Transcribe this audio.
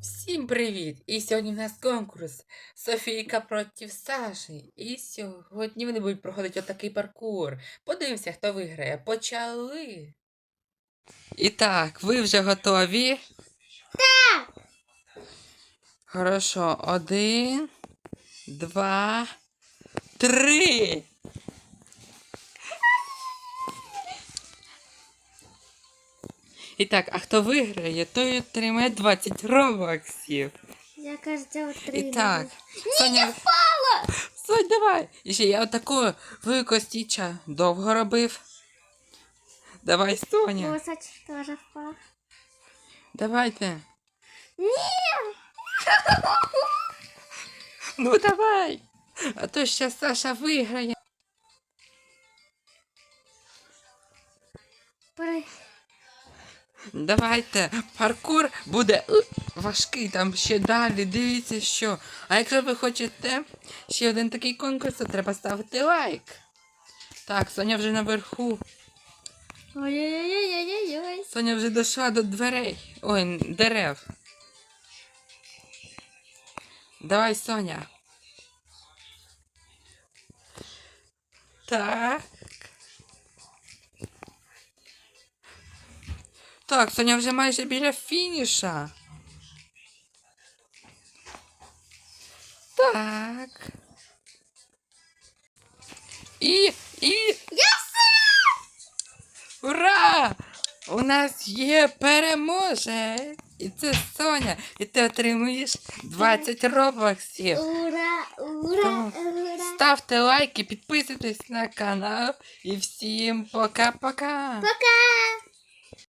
Всім привіт! І сьогодні в нас конкурс Софійка проти Саші. І сьогодні вони будуть проходити отакий паркур. Подивимося, хто виграє. Почали. І так, ви вже готові? Так. Хорошо. Один, два, три. І так, а хто виграє, той отримає 20 робоксів. Я кажется, І отримала. так, Соня. Сонь, давай. І ще я отаку велику стіча довго робив. Давай, Соня. Кусач тоже впал. Давайте. Ну давай. А то ще Саша виграє. Пора- Давайте. Паркур буде важкий там ще далі. Дивіться що. А якщо ви хочете ще один такий конкурс, то треба ставити лайк. Так, Соня вже наверху. Ой-ой-ой-ой-ой-ой. Соня вже дійшла до дверей. Ой, дерев. Давай, Соня. Так. Так, Соня вже майже біля фініша. Так. І. І. Ура! У нас є переможець! І це Соня. І ти отримуєш 20 робоксів. Ура, ура, Так. ура. Ставте лайки, підписуйтесь на канал. І всім пока-пока! Пока.